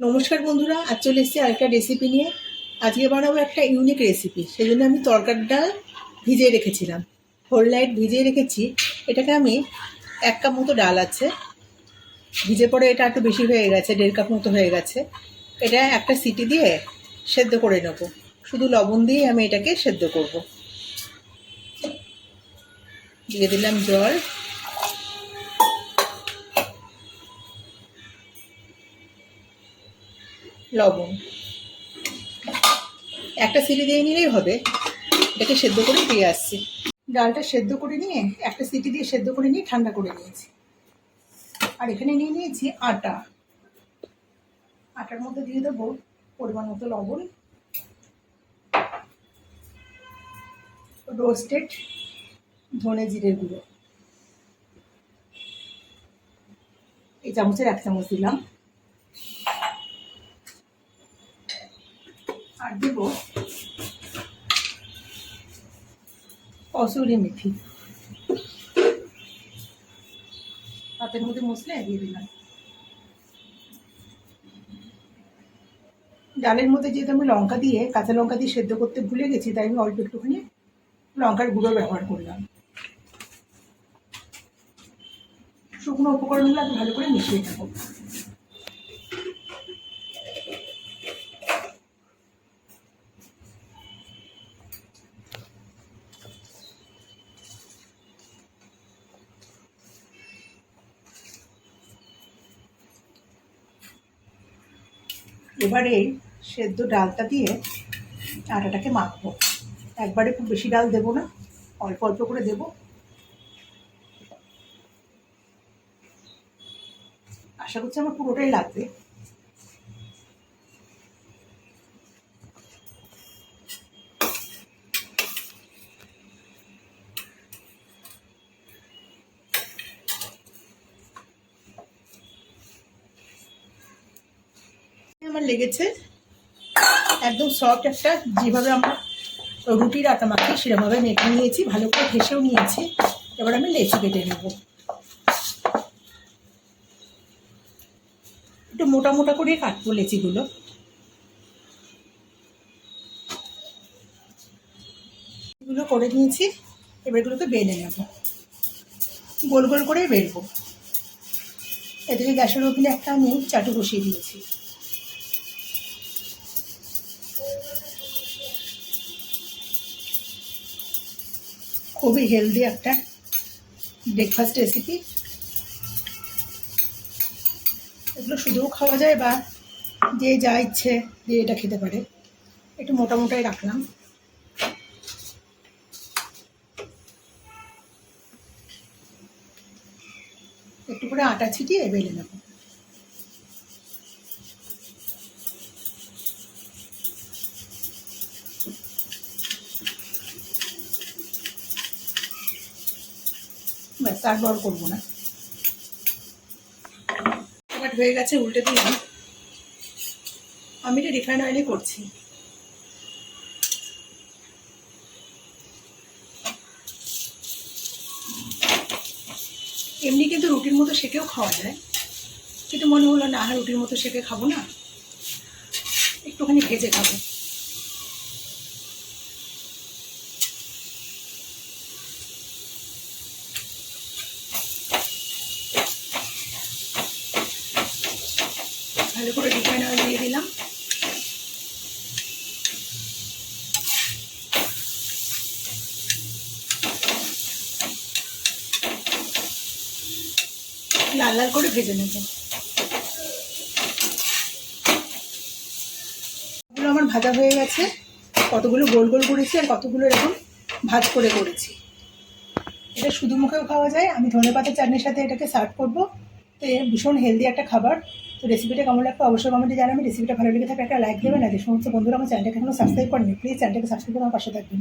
নমস্কার বন্ধুরা, আজ চলে এসেছি আরেকটা রেসিপি নিয়ে। আজকে বানাবো একটা ইউনিক রেসিপি সেই জন্য আমি তরকার ডাল ভিজিয়ে রেখেছিলাম। হোল লাইট ভিজিয়ে রেখেছি। এটাকে আমি এক কাপ মতো ডাল আছে। ভিজে পরে এটা একটু বেশি হয়ে গেছে, দেড় কাপ মতো হয়ে গেছে। এটা একটা সিটি দিয়ে সেদ্ধ করে নেব। শুধু লবণ দিয়ে আমি এটাকে সেদ্ধ করব। দিয়ে দিলাম জল। লবণ। একটা সিটি দিয়ে নিলেই হবে। এটাকে সেদ্ধ করে দিয়ে আসছি। ডালটা সেদ্ধ করে নিয়ে, একটা সিটি দিয়ে সেদ্ধ করে নিয়ে ঠান্ডা করে নিয়েছি। আর এখানে নিয়ে নিয়েছি আটা। আটার মধ্যে দিয়ে দেবো পরিমাণ মতো লবণ। রোস্টেড ধনে জিরের গুঁড়ো। এই চামচের এক চামচ দিলাম। আর দেবো কসুরি মেথি। হাতের মধ্যে মশলা দিয়ে দিলাম। ডালের মধ্যে যেহেতু আমি লঙ্কা দিয়ে কাঁচা লঙ্কা দিয়ে সেদ্ধ করতে ভুলে গেছি, তাই আমি অল্প একটুখানি লঙ্কার গুঁড়ো ব্যবহার করলাম। শুকনো উপকরণগুলো আমি ভালো করে মিশিয়ে নেব। এবারে এই সেদ্ধ ডালটা দিয়ে আটাটাকে মাখবো। একবারে খুব বেশি ডাল দেবো না, অল্প অল্প করে দেবো। আশা করছি আমার পুরোটাই লাগবে। আমার লেগেছে। একদম সফট একটা, যেভাবে আমরা রুটির আটা মাখি সেরকমভাবে মেখে নিয়েছি, ভালো করে ঘেসেও নিয়েছি। এবার আমি লেচি কেটে নেব। একটু মোটা মোটা করে কাটবো লেচিগুলো। এগুলো করে নিয়েছি, এবার এগুলোকে বেলে নেব। গোল গোল করে বেরবো এদিকে গ্যাসের ওভেনে একটা আমি চাটু বসিয়ে দিয়েছি। খুবই হেলদি একটা ব্রেকফাস্ট রেসিপি এগুলো শুধুও খাওয়া যায় বা যে যা ইচ্ছে দিয়ে এটা খেতে পারে। একটু মোটা মোটাই রাখলাম। একটু করে আটা ছিটিয়ে বেলে নেব। বড় করব না। এবার হয়ে গেছে, উল্টে দিলাম। আমি এটা রিফাইন অয়েলে করছি। এমনি কিন্তু রুটির মতো সেকেও খাওয়া যায়। কিন্তু মনে হলো না, রুটির মতো সেকে খাব না। একটুখানি ভেজে খাব। ভালো করে রিফাইন দিয়ে দিলাম। লাল লাল করে ভেজে নেব। এগুলো আমার ভাজা হয়ে গেছে, কতগুলো গোল গোল করেছি আর কতগুলো এরকম ভাজ করে করেছি। এটা শুধু মুখেও খাওয়া যায়, আমি ধনে পাতা চাটনির সাথে এটাকে সার্ভ করব। তো ভীষণ হেলদি একটা খাবার। তো রেসিপিটা কেমন লাগবে অবশ্যই কমেন্টে জানাবেন। রেসিপিটা ভালো লেগে থাকে একটা লাইক দেবেন। আর যে সমস্ত বন্ধুরা আমার চ্যানেলটাকে এখনও সাবস্ক্রাইব করেনি প্লিজ চ্যানেলটাকে সাবস্ক্রাইব করে আমার পাশে থাকবেন।